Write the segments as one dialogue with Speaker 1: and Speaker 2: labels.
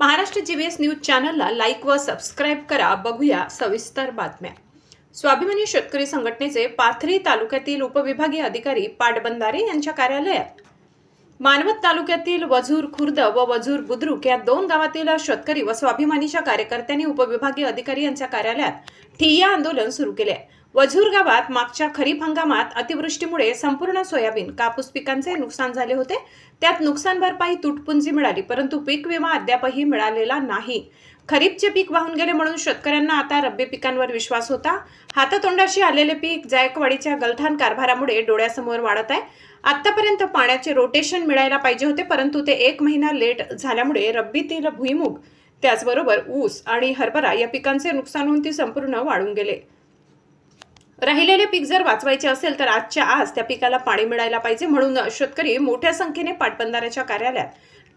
Speaker 1: Maharashtra GBS news चॅनलला like व subscribe करा. बघूया सविस्तर बातम्या. स्वाभिमानी शेतकरी संघटनेचे पाथरी तालुक्यातील उपविभागीय अधिकारी पाटबंधारे यांच्या कार्यालयात. मानवत तालुक्यातील वझूर खुर्द व वझूर बुद्रुक या दोन गावातील शेतकरी व स्वाभिमानीच्या कार्यकर्त्यांनी उपविभागीय अधिकारी यांच्या कार्यालयात ठिय्या आंदोलन सुरू केले. आहे. वझूर गावात मागच्या खरीप हंगामात अतिवृष्टीमुळे संपूर्ण सोयाबीन कापूस पिकांचे नुकसान झाले होते. त्यात नुकसान भरपाई तुटपुंजी मिळाली परंतु पीक विमा अद्यापही मिळालेला नाही. खरीपचे पीक वाहून गेले म्हणून शेतकऱ्यांना आता रब्बी पिकांवर विश्वास होता. हातातोंडाशी आलेले पीक जायकवाडीच्या गलथान कारभारामुळे डोळ्यासमोर वाढत आहे. आतापर्यंत पाण्याचे रोटेशन मिळायला पाहिजे होते परंतु ते एक महिना लेट झाल्यामुळे रब्बीतील भुईमुग त्याचबरोबर ऊस आणि हरभरा या पिकांचे नुकसान होऊन ती संपूर्ण वाढून गेले. राहिलेले पीक जर वाचवायचे असेल तर आजच्या आज त्या पिकाला पाणी मिळायला पाहिजे म्हणून शेतकरी मोठ्या संख्येने पाटबंधाऱ्याच्या कार्यालयात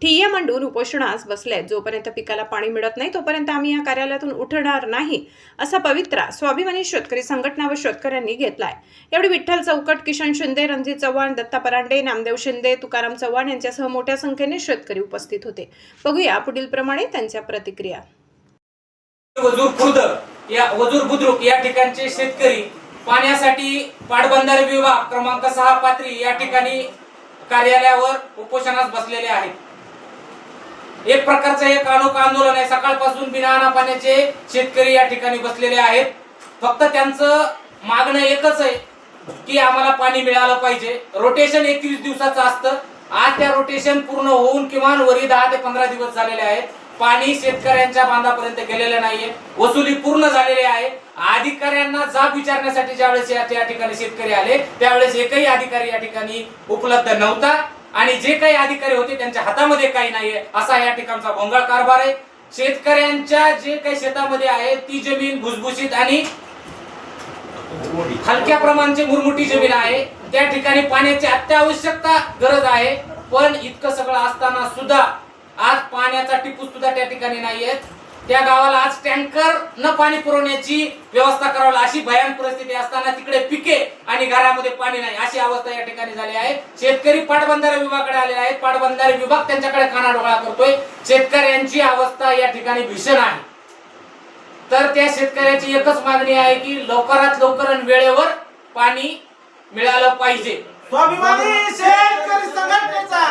Speaker 1: ठिय्या मांडून उपोषणास बसले आहेत. जोपर्यंत पिकाला पाणी मिळत नाही तोपर्यंत आम्ही या कार्यालयातून उठणार नाही असा पवित्रा स्वाभिमानी शेतकरी संघटना व शेतकऱ्यांनी घेतलाय. एवढी विठ्ठल चौकट किशन शिंदे रणजित चव्हाण दत्ता परांडे नामदेव शिंदे तुकाराम चव्हाण यांच्यासह मोठ्या संख्येने शेतकरी उपस्थित होते. बघूया पुढील प्रमाणे त्यांच्या प्रतिक्रिया.
Speaker 2: वजूर खुर्द या वजूर बुद्रुक या ठिकाणचे शेतकरी पाण्यासाठी पाटबंधारे विभाग क्रमांक सहा पात्री या ठिकाणी कार्यालयावर उपोषणास बसलेले आहेत. एक प्रकारचं एक अनोखं आंदोलन आहे. सकाळपासून बिना पाण्याचे शेतकरी या ठिकाणी बसलेले आहेत. फक्त त्यांचं मागणं एकच आहे की आम्हाला पाणी मिळालं पाहिजे. रोटेशन एकवीस दिवसाचं असतं. आज त्या रोटेशन पूर्ण होऊन किमान वरी दहा ते पंधरा दिवस झालेले आहेत. पाणी शेतकऱ्यांच्या बांधापर्यंत गेलेलं नाहीये. वसुली पूर्ण झालेली आहे. अधिकाऱ्यांना जाब विचारण्यासाठी ज्यावेळेस या ठिकाणी शेतकरी आले त्यावेळेस एकही अधिकारी या ठिकाणी उपलब्ध नव्हता. आणि जे काही अधिकारी होते त्यांच्या हातामध्ये काही नाहीये असा या ठिकाणचा भोंगळ कारभार आहे. शेतकऱ्यांच्या जे काही शेतामध्ये आहे ती जमीन भुसभुशीत आणि हलक्या प्रमाणची मुरमुटी जमीन आहे. त्या ठिकाणी पाण्याची अत्यावश्यकता गरज आहे. पण इतकं सगळं असताना सुद्धा आज पाण्याचा टिपू सुद्धा त्या ठिकाणी नाहीयेत. त्या गावाला आज टँकर न पाणी पुरवण्याची व्यवस्था करावी अशी भयान परिस्थिती असताना तिकडे पिके आणि घरामध्ये पाणी नाही अशी अवस्था या ठिकाणी झाली आहे. शेतकरी पाटबंधारे विभागाकडे आलेले आहेत. पाटबंधारे विभाग त्यांच्याकडे कानाडोळा करतोय. शेतकऱ्यांची अवस्था या ठिकाणी भीषण आहे. तर त्या शेतकऱ्याची एकच मागणी आहे की लवकरात लवकर आणि वेळेवर पाणी मिळालं पाहिजे.
Speaker 3: स्वाभिमानी शेतकरी संघटनेचा.